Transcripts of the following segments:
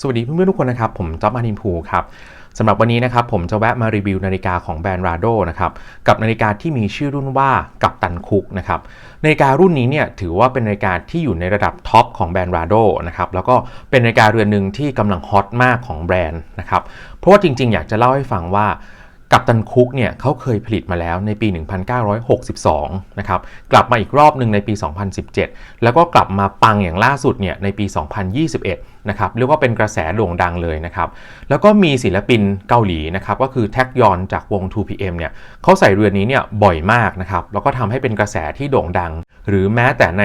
สวัสดีเพื่อนๆทุกคนนะครับ ผมจ๊อบมานินภูครับสำหรับวันนี้นะครับผมจะแวะมารีวิวนาฬิกาของแบรนด์ราโดนะครับกับนาฬิกาที่มีชื่อรุ่นว่ากัปตันคุกนะครับนาฬิการุ่นนี้เนี่ยถือว่าเป็นนาฬิกาที่อยู่ในระดับท็อปของแบรนด์ราโดนะครับแล้วก็เป็นนาฬิกาเรือนหนึ่งที่กำลังฮอตมากของแบรนด์นะครับเพราะว่าจริงๆ อยากจะเล่าให้ฟังว่ากัปตันคุกเนี่ยเขาเคยผลิตมาแล้วในปี 1962 นะครับ กลับมาอีกรอบหนึ่งในปี 2017 แล้วก็กลับมาปังอย่างล่าสุดเนี่ยในปี 2021 นะครับเรียกว่าเป็นกระแสโด่งดังเลยนะครับแล้วก็มีศิลปินเกาหลีนะครับก็คือแท็กยอนจากวง 2PM เนี่ยเขาใส่เรือนนี้เนี่ยบ่อยมากนะครับแล้วก็ทำให้เป็นกระแสที่โด่งดัง หรือแม้แต่ใน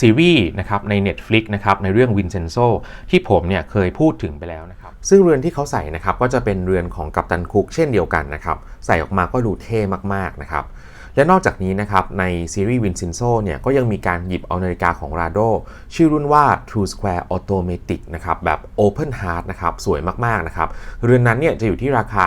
ซีรีส์นะครับใน Netflix นะครับในเรื่อง Vincenzo ที่ผมเนี่ยเคยพูดถึงไปแล้วนะครับซึ่งเรือนที่เขาใส่นะครับก็จะเป็นเรือนของกัปตันคุกเช่นเดียวกันนะครับใส่ออกมาก็ดูเท่มากๆนะครับ และนอกจากนี้นะครับในซีรีส์ Vincenzo เนี่ยก็ยังมีการหยิบเอานาฬิกาของ Rado ชื่อรุ่นว่า True Square Automatic นะครับแบบ Open Heart นะครับสวยมากๆนะครับเรือนนั้นเนี่ยจะอยู่ที่ราคา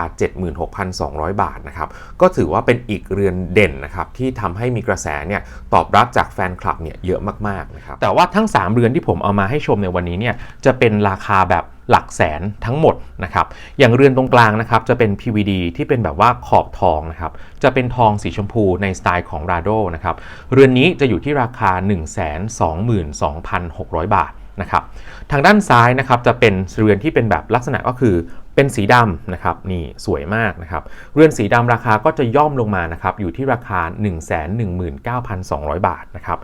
76,200 บาทนะครับก็ถือว่าเป็นอีกเรือนเด่นนะครับที่ทำให้มีกระแสเนี่ยตอบรับจากแฟนคลับเนี่ยเยอะมากๆนะครับแต่ว่าทั้ง 3 เรือนที่ผมเอามาให้ชมในวันนี้เนี่ยจะเป็นราคาแบบ หลักแสนทั้งหมดนะครับอย่างเรือนตรงกลางนะครับจะเป็น PVD ที่เป็นแบบว่าขอบทองนะครับจะเป็นทองสีชมพูในสไตล์ของ Rado นะครับเรือนนี้จะอยู่ที่ราคา 122,600 บาทนะครับทางด้านซ้ายนะครับจะเป็นเรือนที่เป็นแบบลักษณะก็คือเป็นสีดำนะครับนี่สวยมากนะครับเรือนสีดำราคาก็จะย่อมลงมานะครับอยู่ที่ราคา 119,200 บาทนะครับ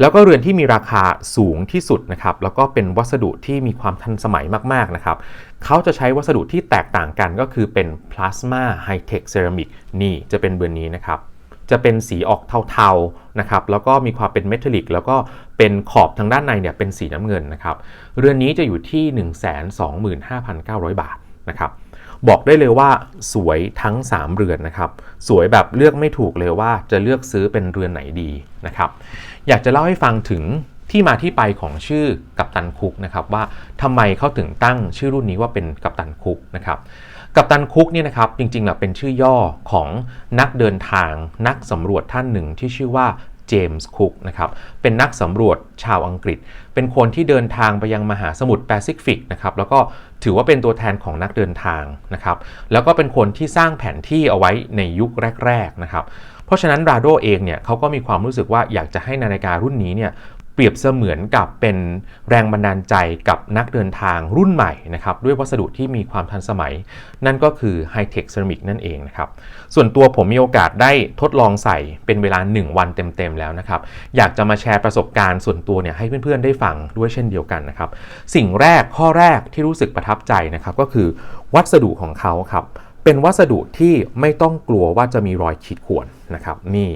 แล้วก็เรือนที่มีราคาสูงที่สุดนะครับแล้วก็เป็นวัสดุที่มีความทันสมัยมากๆนะครับเขาจะใช้วัสดุที่แตกต่างกันก็คือเป็นพลาสมาไฮเทคเซรามิกนี่จะเป็นเรือนนี้นะครับจะเป็นสีออกเทาๆนะครับแล้วก็มีความเป็นเมทัลลิก แล้วก็เป็นขอบทางด้านในเนี่ยเป็นสีน้ำเงินนะครับเรือนนี้จะอยู่ที่ 125,900 บาทนะครับ บอกได้เลยว่าสวยทั้ง 3 เรือนนะครับ สวยแบบเลือกไม่ถูกเลยว่าจะเลือกซื้อเป็นเรือนไหนดีนะครับ อยากจะเล่าให้ฟังถึงที่มาที่ไปของชื่อกัปตันคุกนะครับว่าทำไมเขาถึงตั้งชื่อรุ่นนี้ว่าเป็นกัปตันคุกนะครับกัปตันคุกเนี่ยนะครับจริงๆแล้วเป็นชื่อย่อของนักเดินทางนักสำรวจท่านหนึ่งที่ชื่อว่า เจมส์คุกนะครับเป็นนักสำรวจชาวอังกฤษ เป็นคนที่เดินทางไปยังมหาสมุทรแปซิฟิกนะครับแล้วก็ถือว่าเป็นตัวแทนของนักเดินทางนะครับแล้วก็เป็นคนที่สร้างแผนที่เอาไว้ในยุคแรกๆนะครับเพราะฉะนั้นราโดเองเนี่ยเขาก็มีความรู้สึกว่าอยากจะให้นาฬิการุ่นนี้เนี่ย เปรียบเสมือนกับเป็นแรงบันดาลใจกับนักเดินทางรุ่นใหม่นะครับด้วยวัสดุที่มีความทันสมัย นั่นก็คือไฮเทคเซรามิกนั่นเองนะครับส่วนตัวผมมีโอกาสได้ทดลองใส่เป็นเวลา 1 วันเต็มๆแล้วนะครับอยากจะมาแชร์ประสบการณ์ส่วนตัวเนี่ยให้เพื่อนๆได้ฟังด้วยเช่นเดียวกันนะครับสิ่งแรกข้อแรกที่รู้สึกประทับใจนะครับก็คือวัสดุของเขาครับเป็นวัสดุที่ไม่ต้องกลัวว่าจะมีรอยขีดข่วนนะครับนี่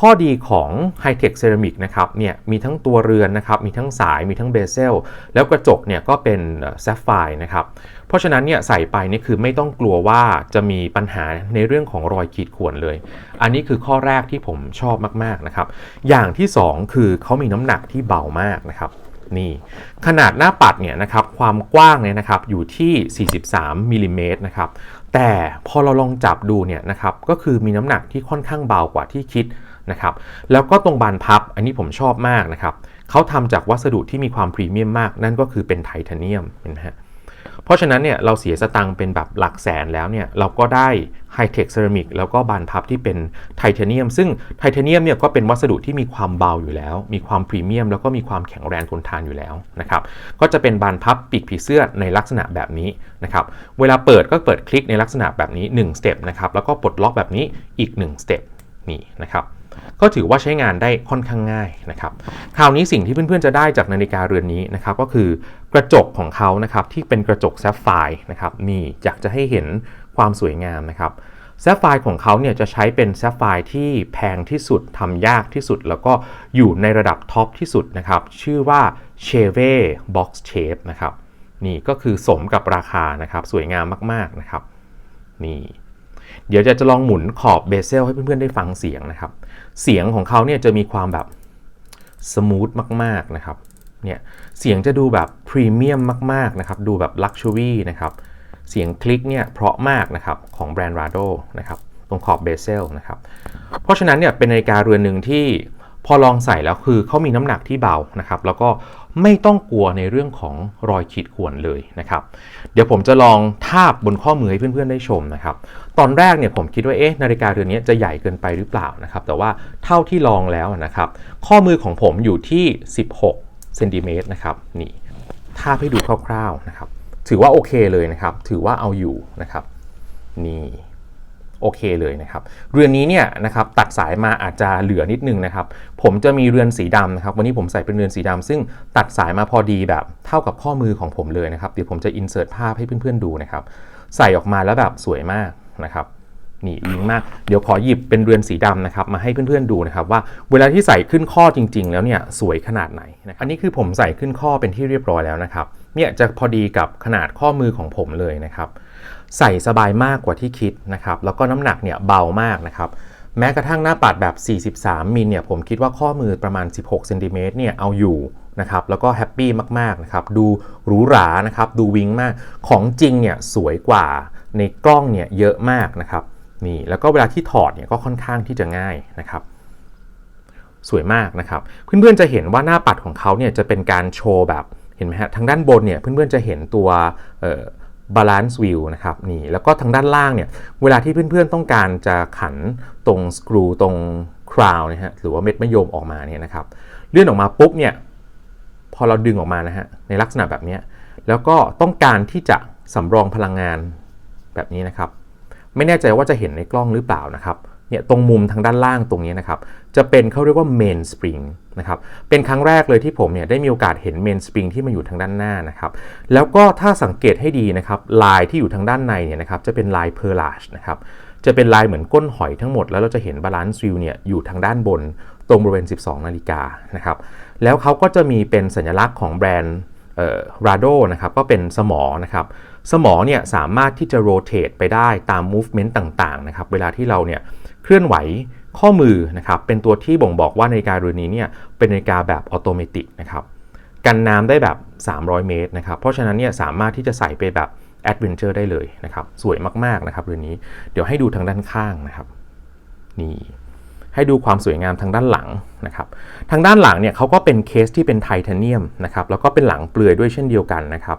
ข้อดีของ High Tech Ceramic นะครับเนี่ยมีทั้งตัวเรือนนะครับมีทั้งสายมีทั้งเบเซลแล้วกระจกเนี่ยก็เป็นแซฟไฟร์นะครับเพราะฉะนั้นเนี่ยใส่ไปนี่คือไม่ต้องกลัวว่าจะมีปัญหาในเรื่องของรอยขีดข่วนเลย อันนี้คือข้อแรกที่ผมชอบมากๆนะครับอย่างที่ 2 คือเขามีน้ำหนักที่เบามากนะครับนี่ขนาดหน้าปัดเนี่ยนะครับความกว้างเนี่ยนะครับอยู่ที่ 43มิลลิเมตรนะครับแต่พอเราลองจับดูเนี่ยนะครับก็คือมีน้ำหนักที่ค่อนข้างเบากว่าที่คิด นะครับแล้วก็ตรงบานพับอันนี้ผมชอบมากนะครับเขาทำจากวัสดุที่มีความพรีเมียมมาก นั่นก็คือเป็นไทเทเนียมเห็นไหมฮะเพราะฉะนั้นเนี่ยเราเสียสตังค์เป็นแบบหลักแสนแล้วเนี่ยเราก็ได้ไฮเทคเซรามิกแล้วก็บานพับที่เป็นไทเทเนียม ซึ่งไทเทเนียมเนี่ยก็เป็นวัสดุที่มีความเบาอยู่แล้ว มีความพรีเมียมแล้วก็มีความแข็งแรงทนทานอยู่แล้วนะครับก็จะเป็นบานพับปีกผีเสื้อในลักษณะแบบนี้นะครับเวลาเปิดก็เปิดคลิกในลักษณะแบบนี้1สเต็ปนะครับแล้วก็ปลดล็อกแบบนี้อีก1สเต็ปนี่นะครับ ก็ถือว่าใช้งานได้ค่อนข้างง่ายนะครับ คราวนี้สิ่งที่เพื่อนๆจะได้จากนาฬิกาเรือนนี้นะครับก็คือกระจกของเขานะครับที่เป็นกระจกแซฟไฟร์นะครับนี่อยากจะให้เห็นความสวยงามนะครับแซฟไฟร์ของเขาเนี่ยจะใช้เป็นแซฟไฟร์ที่แพงที่สุดทำยากที่สุด แล้วก็อยู่ในระดับท็อปที่สุดนะครับ ชื่อว่า c h e v e Box Shape นะครับนี่ก็คือสมกับราคานะครับ สวยงามมากๆนะครับ นี่ เดี๋ยวจะจะลองหมุนขอบเบเซลให้เพื่อนๆได้ฟังเสียงนะครับ เสียงของเขาเนี่ยจะมีความแบบสมูทมากๆนะครับเนี่ยเสียงจะดูแบบพรีเมียมมากๆนะครับดูแบบลักชัวรี่นะครับเสียงคลิกเนี่ยเพราะมากนะครับของแบรนด์ Rado นะครับตรงขอบเบเซลนะครับเพราะฉะนั้นเนี่ยเป็นนาฬิกาเรือนหนึ่งที่พอลองใส่แล้วคือเขามีน้ำหนักที่เบานะครับแล้วก็ไม่ต้องกลัวในเรื่องของรอยขีดข่วนเลยนะครับ เดี๋ยวผมจะลองทาบบนข้อมือให้เพื่อนๆได้ชมนะครับ ตอนแรกเนี่ยผมคิดว่าเอ๊ะนาฬิกาเรือนนี้จะใหญ่เกินไปหรือเปล่านะครับ แต่ว่าเท่าที่ลองแล้วนะครับ ข้อมือของผมอยู่ที่ 16เซนติเมตรนะครับนี่ทาบให้ดูคร่าวๆนะครับ ถือว่าโอเคเลยนะครับ ถือว่าเอาอยู่นะครับ นี่โอเคเลยนะครับ เรือนนี้เนี่ยนะครับตัดสายมาอาจจะเหลือนิดนึงนะครับ ผมจะมีเรือนสีดำนะครับ วันนี้ผมใส่เป็นเรือนสีดำซึ่งตัดสายมาพอดีแบบเท่ากับข้อมือของผมเลยนะครับ เดี๋ยวผมจะอินเสิร์ตภาพให้เพื่อนๆดูนะครับ ใส่ออกมาแล้วแบบสวยมาก นะครับนี่วิงมากเดี๋ยวขอหยิบเป็นเรือนสีดำนะครับมาให้เพื่อนๆดูนะครับว่าเวลาที่ใส่ขึ้นข้อจริง ๆ แล้วเนี่ยสวยขนาดไหนนะอันนี้คือผมใส่ขึ้นข้อเป็นที่เรียบร้อยแล้วนะครับเนี่ยจะพอดีกับขนาดข้อมือของผมเลยนะครับใส่สบายมากกว่าที่คิดนะครับแล้วก็น้ำหนักเนี่ยเบามากนะครับแม้กระทั่งหน้าปัดแบบ 43มิลเนี่ยผมคิดว่าข้อมือประมาณ 16เซนติเมตรเนี่ยเอาอยู่นะครับแล้วก็แฮปปี้มากๆนะครับดูหรูหรานะครับดูวิงมากของจริงเนี่ยสวยกว่า ในกล้องเนี่ยเยอะมากนะครับนี่แล้วก็เวลาที่ถอดเนี่ยก็ค่อนข้างที่จะง่ายนะครับ สวยมากนะครับ เพื่อนๆจะเห็นว่าหน้าปัดของเขาเนี่ยจะเป็นการโชว์แบบเห็นไหมฮะทางด้านบนเนี่ยเพื่อนๆจะเห็นตัวบาลานซ์วิวนะครับนี่แล้วก็ทางด้านล่างเนี่ยเวลาที่เพื่อนๆต้องการจะขันตรงสกรูตรงคราวนะฮะหรือว่าเม็ดมะยมออกมาเนี่ยนะครับเลื่อนออกมาปุ๊บเนี่ยพอเราดึงออกมานะฮะในลักษณะแบบนี้แล้วก็ต้องการที่จะสำรองพลังงาน แบบนี้นะครับ ไม่แน่ใจว่าจะเห็นในกล้องหรือเปล่านะครับเนี่ยตรงมุมทางด้านล่างตรงนี้นะครับ จะเป็นเขาเรียกว่าเมนสปริงนะครับเป็นครั้งแรกเลยที่ผมเนี่ยได้มีโอกาสเห็นเมนสปริงที่มาอยู่ทางด้านหน้านะครับ แล้วก็ถ้าสังเกตให้ดีนะครับ ลายที่อยู่ทางด้านในเนี่ยนะครับจะเป็นลายเพอร์ลาชนะครับจะเป็นลายเหมือนก้นหอยทั้งหมด แล้วเราจะเห็นบาลานซ์วิวเนี่ยอยู่ทางด้านบนตรงบริเวณ 12 นาฬิกานะครับแล้วเขาก็จะมีเป็นสัญลักษณ์ของแบรนด์ ราโดนะครับก็เป็นสมอนะครับสมอเนี่ยสามารถที่จะโรเตทไปได้ตาม movement ต่างๆนะครับเวลาที่เราเนี่ยเคลื่อนไหวข้อมือนะครับเป็นตัวที่บ่งบอกว่านาฬิกาเรือนนี้เนี่ยเป็นนาฬิกาแบบออโตเมตินะครับกันน้ำได้แบบ 300 เมตรนะครับเพราะฉะนั้นเนี่ยสามารถที่จะใส่ไปแบบแอดเวนเจอร์ได้เลยนะครับสวยมากๆนะครับเรือนนี้ เดี๋ยวให้ดูทางด้านข้างนะครับนี่ ให้ดูความสวยงามทางด้านหลังนะครับทางด้านหลังเนี่ยเขาก็เป็นเคสที่เป็นไทเทเนียมนะครับแล้วก็เป็นหลังเปลือยด้วยเช่นเดียวกันนะครับ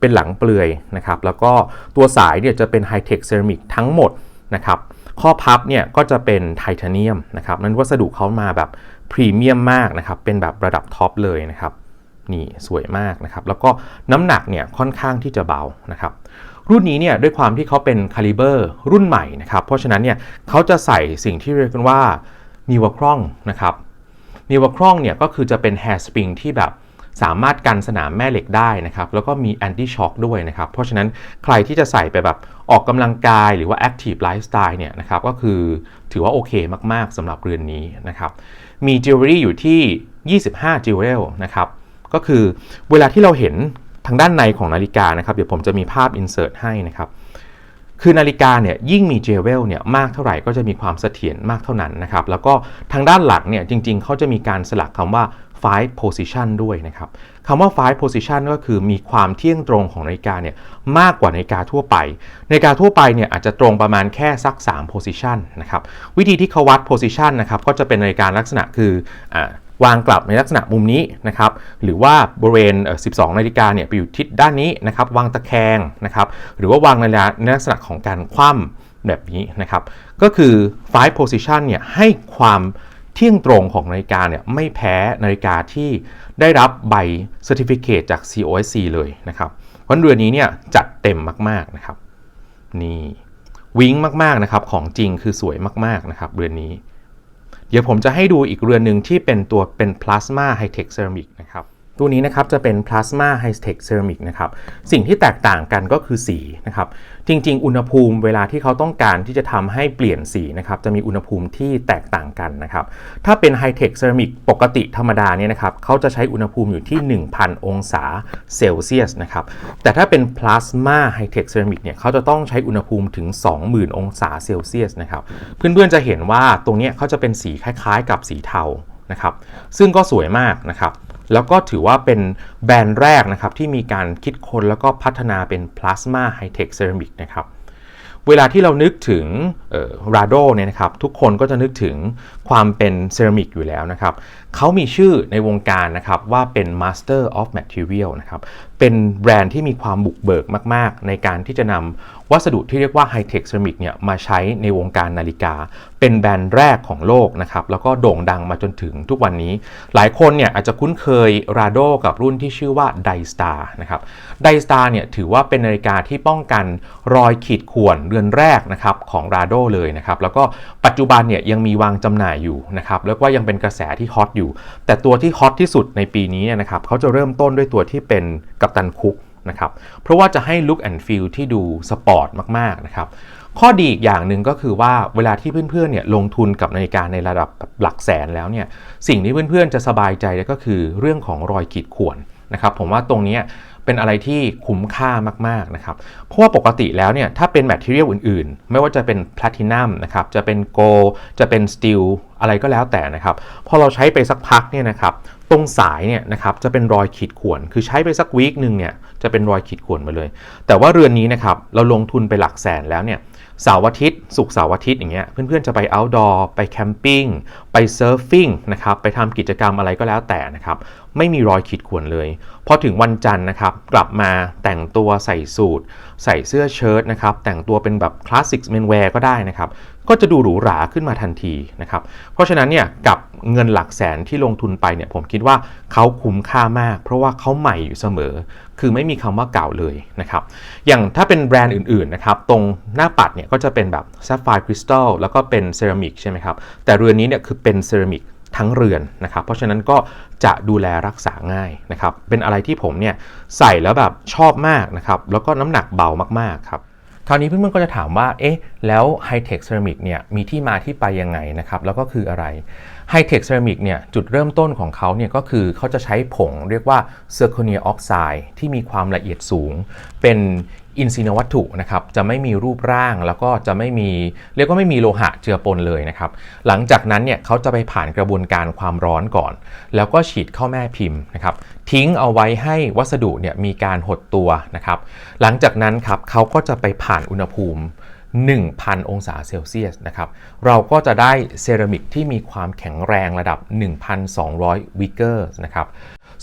เป็นหลังเปลือยนะครับแล้วก็ตัวสายเนี่ยจะเป็นไฮเทคเซรามิกทั้งหมดนะครับข้อพับเนี่ยก็จะเป็นไทเทเนียมนะครับนั้นวัสดุเขามาแบบพรีเมียมมากนะครับเป็นแบบระดับท็อปเลยนะครับนี่สวยมากนะครับแล้วก็น้ำหนักเนี่ยค่อนข้างที่จะเบานะครับ รุ่นนี้เนี่ยด้วยความที่เขาเป็นคาลิเบอร์รุ่นใหม่นะครับเพราะฉะนั้นเนี่ยเขาจะใส่สิ่งที่เรียกกันว่ามีวครองนะครับมีวครองเนี่ยก็คือจะเป็นแฮร์สปริงที่แบบสามารถกันสนามแม่เหล็กได้นะครับ แล้วก็มีแอนตี้ช็อคด้วยนะครับ เพราะฉะนั้นใครที่จะใส่ไปแบบออกกำลังกายหรือว่าแอคทีฟไลฟ์สไตล์เนี่ยนะครับ ก็คือถือว่าโอเคมาก ๆสำหรับเรือนนี้นะครับ มีจิวเวลรี่อยู่ที่ 25จิวเวลนะครับ ก็คือเวลาที่เราเห็น ทางด้านในของนาฬิกานะครับ เดี๋ยวผมจะมีภาพ insert ให้นะครับ คือนาฬิกาเนี่ยยิ่งมีเจเวลเนี่ยมากเท่าไหร่ก็จะมีความเสถียรมากเท่านั้นนะครับ แล้วก็ทางด้านหลังเนี่ยจริงๆ เขาจะมีการสลักคำว่า five position ด้วยนะครับคำว่า five position ก็คือมีความเที่ยงตรงของนาฬิกาเนี่ยมากกว่านาฬิกาทั่วไปนาฬิกาทั่วไปเนี่ยอาจจะตรงประมาณแค่สัก 3 position นะครับ วิธีที่เขาวัด position นะครับก็จะเป็นนาฬิกาลักษณะคืออ วางกลับในลักษณะมุมนี้นะครับหรือว่าบริเวณ 12 นาฬิกาเนี่ยไปอยู่ทิศด้านนี้นะครับวางตะแคงนะครับหรือว่าวางในลักษณะของการคว่ำแบบนี้นะครับก็คือ five position เนี่ยให้ความเที่ยงตรงของนาฬิกาเนี่ยไม่แพ้นาฬิกาที่ได้รับใบ certificate จาก COSC เลยนะครับเพราะเรือนนี้เนี่ยจัดเต็มมากๆนะครับนี่วิ้งมากๆนะครับของจริงคือสวยมากๆนะครับเรือนนี้ เดี๋ยวผมจะให้ดูอีกเรือนหนึ่งที่เป็นตัวเป็น plasma high tech ceramic นะครับ ตัวนี้นะครับจะเป็น plasma high tech ceramic นะครับ สิ่งที่แตกต่างกันก็คือสีนะครับ จริง ๆ อุณหภูมิเวลาที่เขาต้องการที่จะทำให้เปลี่ยนสีนะครับ จะมีอุณหภูมิที่แตกต่างกันนะครับ ถ้าเป็น high tech ceramic ปกติธรรมดาเนี่ยนะครับ เขาจะใช้อุณหภูมิอยู่ที่ 1,000 องศาเซลเซียสนะครับ แต่ถ้าเป็น plasma high tech ceramic เนี่ย เขาจะต้องใช้อุณหภูมิถึง 20,000 องศาเซลเซียสนะครับ เพื่อนๆจะเห็นว่าตรงนี้เขาจะเป็นสีคล้าย ๆ กับสีเทานะครับ ซึ่งก็สวยมากนะครับ แล้วก็ถือว่าเป็นแบรนด์แรกนะครับที่มีการคิดค้นแล้วก็พัฒนาเป็น plasma high tech ceramic นะครับเวลาที่เรานึกถึงราโดเนี่ยนะครับทุกคนก็จะนึกถึงความเป็นเซรามิกอยู่แล้วนะครับ เขามีชื่อในวงการนะครับว่าเป็น Master of Material นะครับ เป็นแบรนด์ที่มีความบุกเบิกมาก ๆ ในการที่จะนำวัสดุที่เรียกว่า High Tech Ceramic เนี่ยมาใช้ในวงการนาฬิกา เป็นแบรนด์แรกของโลกนะครับ แล้วก็โด่งดังมาจนถึงทุกวันนี้ หลายคนเนี่ยอาจจะคุ้นเคยราโดกับรุ่นที่ชื่อว่า d i s t a r นะครับ d i s t a r เนี่ยถือว่าเป็นนาฬิกาที่ป้องกันรอยขีดข่วนเรือนแรกนะครับของราโดเลยนะครับ แล้วก็ปัจจุบันเนี่ยยังมีวางจำหน่ายอยู่นะครับ แล้วก็ยังเป็นกระแสที่ฮอตอยู่แต่ตัวที่ฮอตที่สุดในปีนี้เนี่ยนะครับเขาจะเริ่มต้นด้วยตัวที่เป็นกัปตันคุกนะครับเพราะว่าจะให้ look and feel ที่ดูสปอร์ตมากๆนะครับข้อดีอีกอย่างหนึ่งก็คือว่าเวลาที่เพื่อนๆเนี่ยลงทุนกับนาฬิกาในระดับหลักแสนแล้วเนี่ยสิ่งที่เพื่อนๆจะสบายใจก็คือเรื่องของรอยขีดข่วนนะครับผมว่าตรงนี้ เป็นอะไรที่คุ้มค่ามากๆนะครับ เพราะว่าปกติแล้วเนี่ยถ้าเป็นแมทเทียลอื่นๆ ไม่ว่าจะเป็นแพลตินัมนะครับ จะเป็นโกลจะเป็นสตีลอะไรก็แล้วแต่นะครับ พอเราใช้ไปสักพักเนี่ยนะครับตรงสายเนี่ยนะครับจะเป็นรอยขีดข่วน คือใช้ไปสักวีคหนึ่งเนี่ยจะเป็นรอยขีดข่วนมาเลย แต่ว่าเรือนนี้นะครับเราลงทุนไปหลักแสนแล้วเนี่ย เสาร์อาทิตย์สุกเสาร์อาทิตย์อย่างเงี้ยเพื่อนๆจะไป outdoor ไปแคมปิ้งไปเซิร์ฟฟิ้งนะครับไปทำกิจกรรมอะไรก็แล้วแต่นะครับไม่มีรอยขีดข่วนเลย พอถึงวันจันทร์นะครับกลับมาแต่งตัวใส่สูทใส่เสื้อเชิ้ตนะครับแต่งตัวเป็นแบบคลาสสิกเมนแวร์ก็ได้นะครับ ก็จะดูหรูหราขึ้นมาทันทีนะครับ เพราะฉะนั้นเนี่ยกับเงินหลักแสนที่ลงทุนไปเนี่ยผมคิดว่าเขาคุ้มค่ามาก เพราะว่าเขาใหม่อยู่เสมอ คือไม่มีคำว่าเก่าเลยนะครับ อย่างถ้าเป็นแบรนด์อื่นๆนะครับตรงหน้าปัดเนี่ยก็จะเป็นแบบแซฟไฟร์คริสตัลแล้วก็เป็นเซรามิกใช่ไหมครับ แต่เรือนนี้เนี่ยคือเป็นเซรามิกทั้งเรือนนะครับ เพราะฉะนั้นก็จะดูแลรักษาง่ายนะครับ เป็นอะไรที่ผมเนี่ยใส่แล้วแบบชอบมากนะครับ แล้วก็น้ำหนักเบามากๆครับ คราวนี้เพื่อนๆก็จะถามว่า เอ๊ะ แล้วไฮเทคเซรามิกเนี่ยมีที่มาที่ไปยังไงนะครับ แล้วก็คืออะไรไฮเทคเซรามิกเนี่ยจุดเริ่มต้นของเขาเนี่ยก็คือเขาจะใช้ผงเรียกว่าเซอร์โคเนียออกไซด์ที่มีความละเอียดสูง เป็น อินทรีย์วัตถุนะครับจะไม่มีรูปร่างแล้วก็จะไม่มีเรียกว่าไม่มีโลหะเจือปนเลยนะครับ หลังจากนั้นเนี่ยเขาจะไปผ่านกระบวนการความร้อนก่อน แล้วก็ฉีดเข้าแม่พิมพ์นะครับทิ้งเอาไว้ให้วัสดุเนี่ยมีการหดตัวนะครับ หลังจากนั้นครับเขาก็จะไปผ่านอุณหภูมิ 1,000 องศาเซลเซียสนะครับ เราก็จะได้เซรามิกที่มีความแข็งแรงระดับ 1,200 วิกเกอร์นะครับ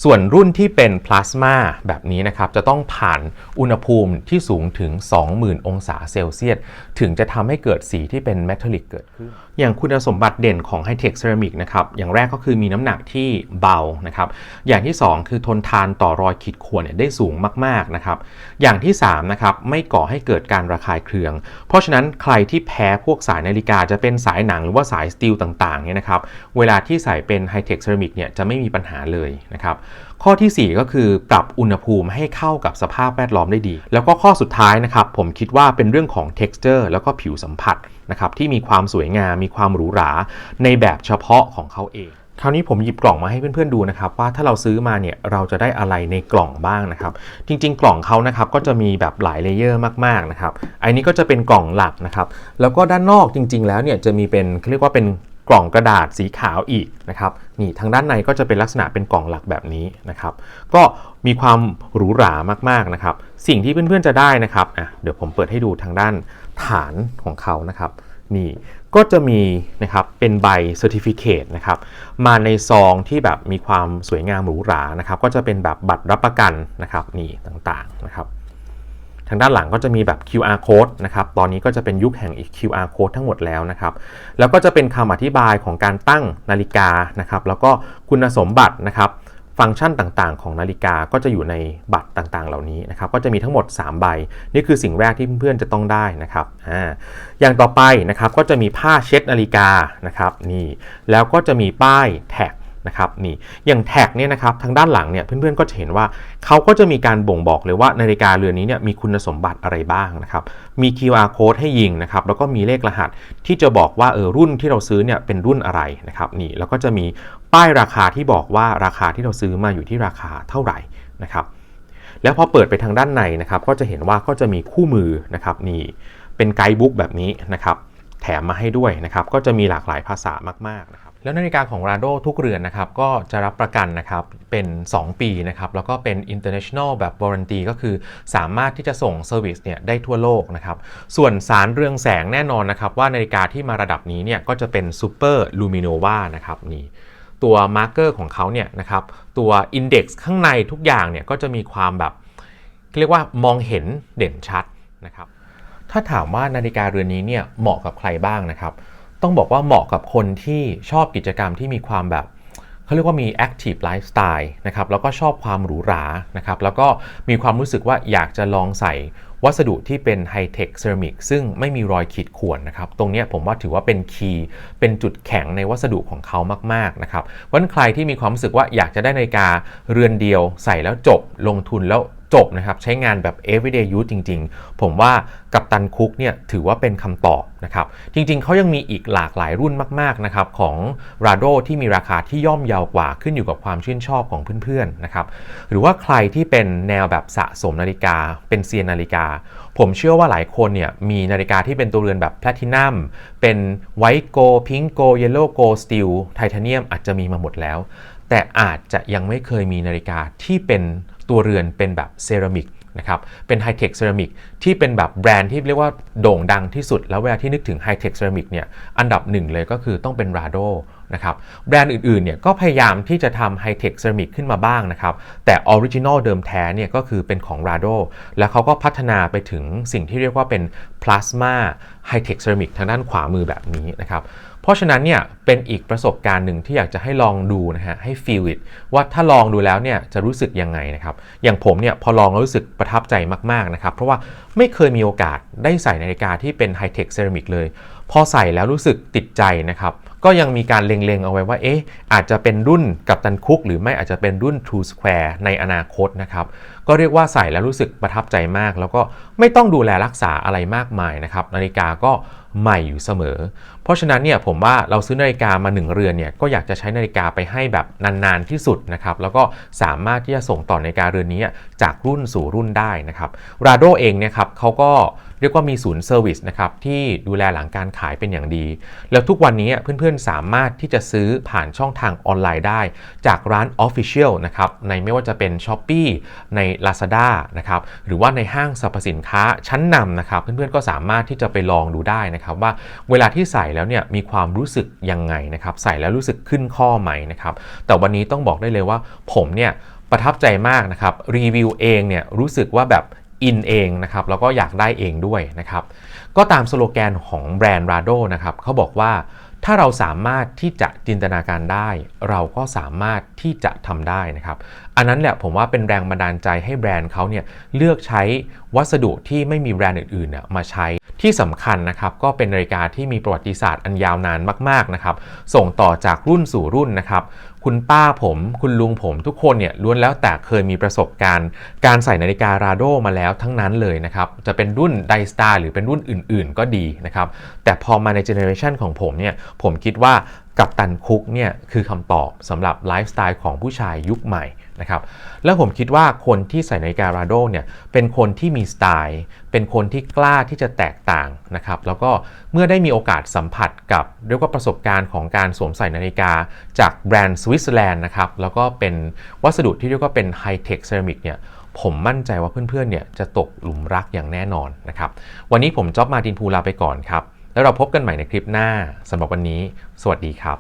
ส่วนรุ่นที่เป็นพลาสมาแบบนี้นะครับจะต้องผ่านอุณหภูมิที่สูงถึง 20,000 องศาเซลเซียส ถึงจะทำให้เกิดสีที่เป็นเมทัลลิกเกิดขึ้น อย่างคุณสมบัติเด่นของไฮเทคเซรามิกนะครับ อย่างแรกก็คือมีน้ำหนักที่เบานะครับ อย่างที่ 2 คือทนทานต่อรอยขีดข่วนได้สูงมากๆนะครับ อย่างที่3นะครับไม่ก่อให้เกิดการระคายเคือง เพราะฉะนั้นใครที่แพ้พวกสายนาฬิกาจะเป็นสายหนังหรือว่าสายสตีลต่างๆเนี่ยนะครับ เวลาที่ใส่เป็นไฮเทคเซรามิกเนี่ยจะไม่มีปัญหาเลยนะครับข้อที่ 4 ก็คือปรับอุณหภูมิให้เข้ากับสภาพแวดล้อมได้ดี แล้วก็ข้อสุดท้ายนะครับผมคิดว่าเป็นเรื่องของ texture แล้วก็ผิวสัมผัส นะครับที่มีความสวยงามมีความหรูหราในแบบเฉพาะของเขาเอง คราวนี้ผมหยิบกล่องมาให้เพื่อนๆดูนะครับว่าถ้าเราซื้อมาเนี่ยเราจะได้อะไรในกล่องบ้างนะครับ จริงๆ กล่องเขานะครับก็จะมีแบบหลายเลเยอร์มากๆนะครับอันนี้ก็จะเป็นกล่องหลักนะครับแล้วก็ด้านนอกจริง ๆ แล้วเนี่ยจะมีเป็นเรียกว่าเป็น กล่องกระดาษสีขาวอีกนะครับนี่ทางด้านในก็จะเป็นลักษณะเป็นกล่องหลักแบบนี้นะครับ ก็มีความหรูหรามากๆนะครับ สิ่งที่เพื่อนๆจะได้นะครับอะเดี๋ยวผมเปิดให้ดูทางด้านฐานของเขานะครับนี่ก็จะมีนะครับเป็นใบเซอร์ติฟิเคตนะครับมาในซองที่แบบมีความสวยงามหรูหรานะครับ ก็จะเป็นแบบบัตรรับประกันนะครับนี่ต่างๆนะครับ ทางด้านหลังก็จะมีแบบ QR code นะครับ ตอนนี้ก็จะเป็นยุคแห่ง QR code ทั้งหมดแล้วนะครับ แล้วก็จะเป็นคำอธิบายของการตั้งนาฬิกานะครับ แล้วก็คุณสมบัตินะครับฟังก์ชันต่างๆ ของนาฬิกาก็จะอยู่ในบัตรต่างๆ เหล่านี้นะครับ ก็จะมีทั้งหมด 3 ใบ นี่คือสิ่งแรกที่เพื่อนๆ จะต้องได้นะครับอ่าอย่างต่อไปนะครับก็จะมีผ้าเช็ดนาฬิกานะครับนี่แล้วก็จะมีป้ายแท็ก นะครับนี่อย่างแท็กเนี่ยนะครับทางด้านหลังเนี่ยเพื่อนๆก็จะเห็นว่าเขาก็จะมีการบ่งบอกเลยว่านาฬิกาเรือนนี้เนี่ยมีคุณสมบัติอะไรบ้างนะครับมี QR code ให้ยิงนะครับแล้วก็มีเลขรหัสที่จะบอกว่าเออรุ่นที่เราซื้อเนี่ยเป็นรุ่นอะไรนะครับนี่แล้วก็จะมีป้ายราคาที่บอกว่าราคาที่เราซื้อมาอยู่ที่ราคาเท่าไหร่นะครับแล้วพอเปิดไปทางด้านในนะครับก็จะเห็นว่าก็จะมีคู่มือนะครับนี่เป็นไกด์บุ๊กแบบนี้นะครับ มมาให้ด้วยนะครับก็จะมีหลากหลายภาษามากๆนะครับแล้วนาฬิกาของ Rado ทุกเรือนนะครับก็จะรับประกันนะครับเป็น 2 ปีนะครับแล้วก็เป็น international แบบ warranty ก็คือสามารถที่จะส่งเซอร์วิสเนี่ยได้ทั่วโลกนะครับส่วนสารเรืองแสงแน่นอนนะครับว่านาฬิกาที่มาระดับนี้เนี่ยก็จะเป็น super luminova นะครับนี่ตัวมาร์กเกอร์ของเขาเนี่ยนะครับตัว index ข้างในทุกอย่างเนี่ยก็จะมีความแบบเรียกว่ามองเห็นเด่นชัดนะครับ ถ้าถามว่านาฬิกาเรือนนี้เนี่ยเหมาะกับใครบ้างนะครับ ต้องบอกว่าเหมาะกับคนที่ชอบกิจกรรมที่มีความแบบเขาเรียกว่ามี active lifestyle นะครับ แล้วก็ชอบความหรูหรา นะครับ แล้วก็มีความรู้สึกว่าอยากจะลองใส่วัสดุที่เป็นไฮเทคเซรามิกซึ่งไม่มีรอยขีดข่วนนะครับ ตรงนี้ผมว่าถือว่าเป็นคีย์เป็นจุดแข็งในวัสดุของเขามากๆนะครับเพราะนั้นใครที่มีความรู้สึกว่าอยากจะได้นาฬิกาเรือนเดียวใส่แล้วจบลงทุนแล้ว จบนะครับ ใช้งานแบบ everyday use จริง ๆ ผมว่ากับตันคุกเนี่ยถือว่าเป็นคำตอบนะครับ จริง ๆ เขายังมีอีกหลากหลายรุ่นมาก ๆ นะครับ ของ Rado ที่มีราคาที่ย่อมเยาวกว่าขึ้นอยู่กับความชื่นชอบของเพื่อน ๆ นะครับ หรือว่าใครที่เป็นแนวแบบสะสมนาฬิกา เป็นเซียนนาฬิกา ผมเชื่อว่าหลายคนเนี่ยมีนาฬิกาที่เป็นตัวเรือนแบบแพลตินัมเป็นไวท์โกพิงโกเยลโล่โกสตีลไทเทเนียมอาจจะมีมาหมดแล้ว แต่อาจจะยังไม่เคยมีนาฬิกาที่เป็น ตัวเรือนเป็นแบบเซรามิกนะครับเป็นไฮเทคเซรามิกที่เป็นแบบแบรนด์ที่เรียกว่าโด่งดังที่สุด แล้วเวลาที่นึกถึงไฮเทคเซรามิกเนี่ยอันดับหนึ่งเลยก็คือต้องเป็นราโด นะครับแบรนด์อื่นๆเนี่ยก็พยายามที่จะทำไฮเทคเซรามิกขึ้นมาบ้างนะครับ แต่ออริจินอลเดิมแท้เนี่ยก็คือเป็นของ Rado แล้วเขาก็พัฒนาไปถึงสิ่งที่เรียกว่าเป็นพลาสมาไฮเทคเซรามิกทางด้านขวามือแบบนี้นะครับเพราะฉะนั้นเนี่ยเป็นอีกประสบการณ์หนึ่งที่อยากจะให้ลองดูนะฮะให้ feel it ว่าถ้าลองดูแล้วเนี่ยจะรู้สึกยังไงนะครับอย่างผมเนี่ยพอลองแล้วรู้สึกประทับใจมากๆนะครับเพราะว่าไม่เคยมีโอกาสได้ใส่นาฬิกาที่เป็นไฮเทคเซรามิกเลย พอใส่แล้วรู้สึกติดใจนะครับ ก็ยังมีการเล็งๆเอาไว้ว่าเอ๊ะอาจจะเป็นรุ่นกับตันคุก หรือไม่อาจจะเป็นรุ่น True Square ในอนาคตนะครับ ก็เรียกว่าใส่แล้วรู้สึกประทับใจมาก แล้วก็ไม่ต้องดูแลรักษาอะไรมากมายนะครับ นาฬิกาก็ใหม่อยู่เสมอ เพราะฉะนั้นเนี่ยผมว่าเราซื้อนาฬิกามาหนึ่งเรือนเนี่ยก็อยากจะใช้นาฬิกาไปให้แบบนานๆที่สุดนะครับแล้วก็สามารถที่จะส่งต่อนาฬิกาเรือนนี้จากรุ่นสู่รุ่นได้นะครับราโดเองเนี่ยครับเขาก็เรียกว่ามีศูนย์เซอร์วิสนะครับที่ดูแลหลังการขายเป็นอย่างดี แล้วทุกวันนี้เพื่อนๆสามารถที่จะซื้อผ่านช่องทางออนไลน์ได้ จากร้าน Official นะครับในไม่ว่าจะเป็น s h อ p e e ใน Lazada นะครับหรือว่าในห้างสรรพสินค้าชั้นนำนะครับเพื่อนๆก็สามารถที่จะไปลองดูได้นะครับว่าเวลาที่ใส่แล้วเนี่ยมีความรู้สึกยังไงนะครับใส่แล้วรู้สึกขึ้นข้อไหมนะครับแต่วันนี้ต้องบอกได้เลยว่าผมเนี่ยประทับใจมากนะครับรีวิวเองเนี่ยรู้สึกว่าแบบอินเองนะครับแล้วก็อยากได้เองด้วยนะครับก็ตามสโลแกนของแบรนด์ Rado นะครับเขาบอกว่า ถ้าเราสามารถที่จะจินตนาการได้ เราก็สามารถที่จะทำได้นะครับ อันนั้นแหละผมว่าเป็นแรงบันดาลใจให้แบรนด์เขาเนี่ยเลือกใช้วัสดุที่ไม่มีแบรนด์อื่นๆเนี่ยมาใช้ที่สำคัญนะครับก็เป็นนาฬิกาที่มีประวัติศาสตร์อันยาวนานมากๆนะครับส่งต่อจากรุ่นสู่รุ่นนะครับ คุณป้าผม คุณลุงผมทุกคนเนี่ยล้วนแล้วแต่เคยมีประสบการณ์ การใส่นาฬิการาโดมาแล้วทั้งนั้นเลยนะครับ จะเป็นรุ่นไดสตาร์หรือเป็นรุ่นอื่นๆ ก็ดีนะครับ แต่พอมาในเจเนอเรชันของผมเนี่ยผมคิดว่า กับตันคุกเนี่ยคือคำตอบสำหรับไลฟ์สไตล์ของผู้ชายยุคใหม่นะครับแล้วผมคิดว่าคนที่ใส่นาฬิการาโดเนี่ยเป็นคนที่มีสไตล์ เป็นคนที่กล้าที่จะแตกต่างนะครับแล้วก็เมื่อได้มีโอกาสสัมผัสกับเรียกว่าประสบการณ์ของการสวมใส่นาฬิกา จากแบรนด์สวิตเซอร์แลนด์นะครับแล้วก็เป็นวัสดุที่เรียกว่าเป็นไฮเทคเซรามิกเนี่ยผมมั่นใจว่าเพื่อนๆเนี่ยจะตกหลุมรักอย่างแน่นอนนะครับวันนี้ผมจ๊อบมาตินพูลาไปก่อนครับ แล้วเราพบกันใหม่ในคลิปหน้าสำหรับวันนี้ สวัสดีครับ